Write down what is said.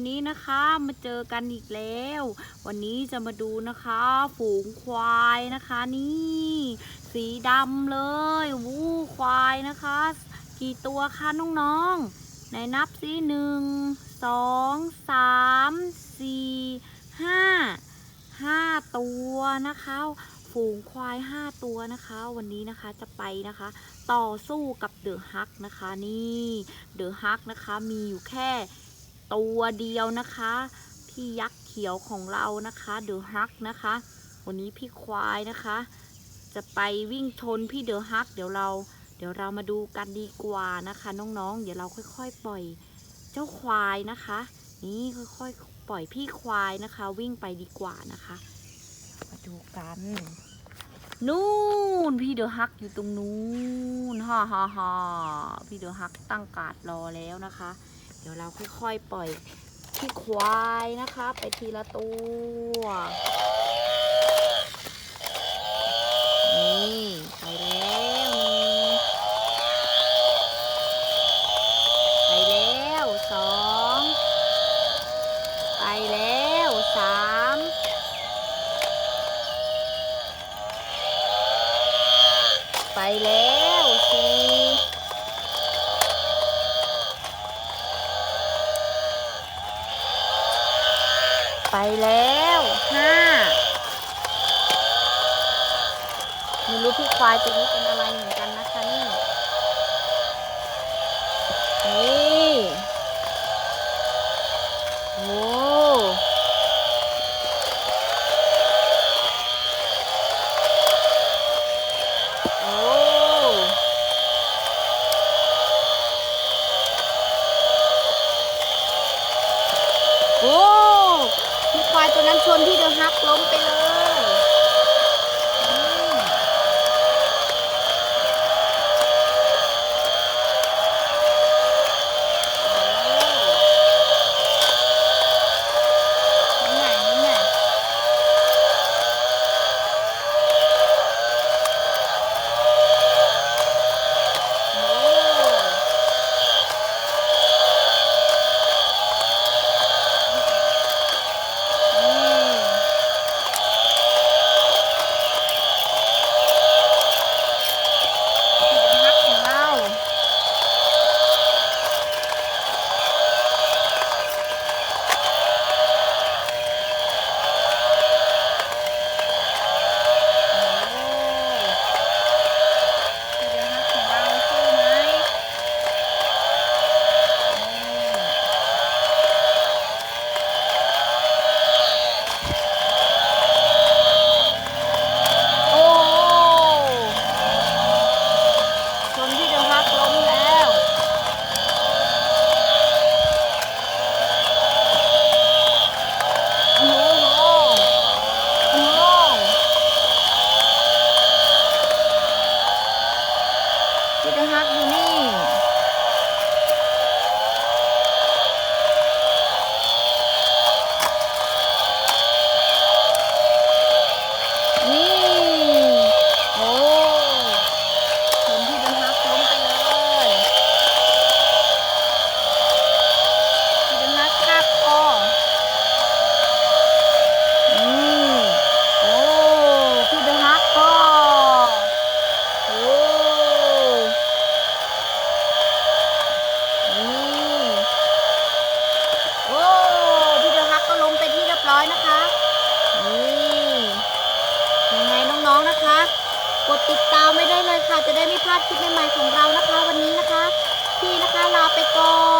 วันนี้นะคะมาเจอกันอีกแล้ว วันนี้จะมาดูนะคะ ฝูงควายนะคะ นี่ สีดำเลยวู้ควายนะคะ กี่ตัวคะน้องๆไหนนับสิหนึ่งสองสามสี่ห้าห้าตัวนะคะฝูงควายห้าตัวนะคะ วันนี้นะคะจะไปนะคะ ต่อสู้กับเดอะฮักนะคะ นี่เดอะฮักนะคะมีอยู่แค่ ตัวเดียวนะคะ พี่ยักษ์เขียวของเรานะคะเดอะฮักนะคะ วันนี้พี่ควายนะคะ จะไปวิ่งชนพี่เดอะฮัก เดี๋ยวเรา เดี๋ยวเรามาดูกันดีกว่านะคะ น้องๆ เดี๋ยวเราค่อยๆ ปล่อยเจ้าควายนะคะ นี่ค่อยๆปล่อยพี่ควายนะคะ วิ่งไปดีกว่านะคะ มาดูกันนู่นพี่เดอะฮักอยู่ตรงนู้นฮ่าฮ่าฮ่าพี่เดอะฮักตั้งการ์ดรอแล้วนะคะ เดี๋ยวเราค่อยๆปล่อยพี่ควายนะคะ ไปทีละตัวนี่ไปแล้วไปแล้วสองไปแล้วสามไปแล้วสี่ ไปแล้วห้าไม่รู้พี่ควายตัวนี้เป็นอะไรเหมือนกันนะคะนี่นี่โอ้โอ้โอ้ ควายตัวนั้นชนพี่เดอะฮักล้มไปเลย กดติดตามไม่ได้เลยค่ะ จะได้ไม่พลาดคลิปใหม่ๆของเรานะคะ วันนี้นะคะ พี่นะคะลาไปก่อน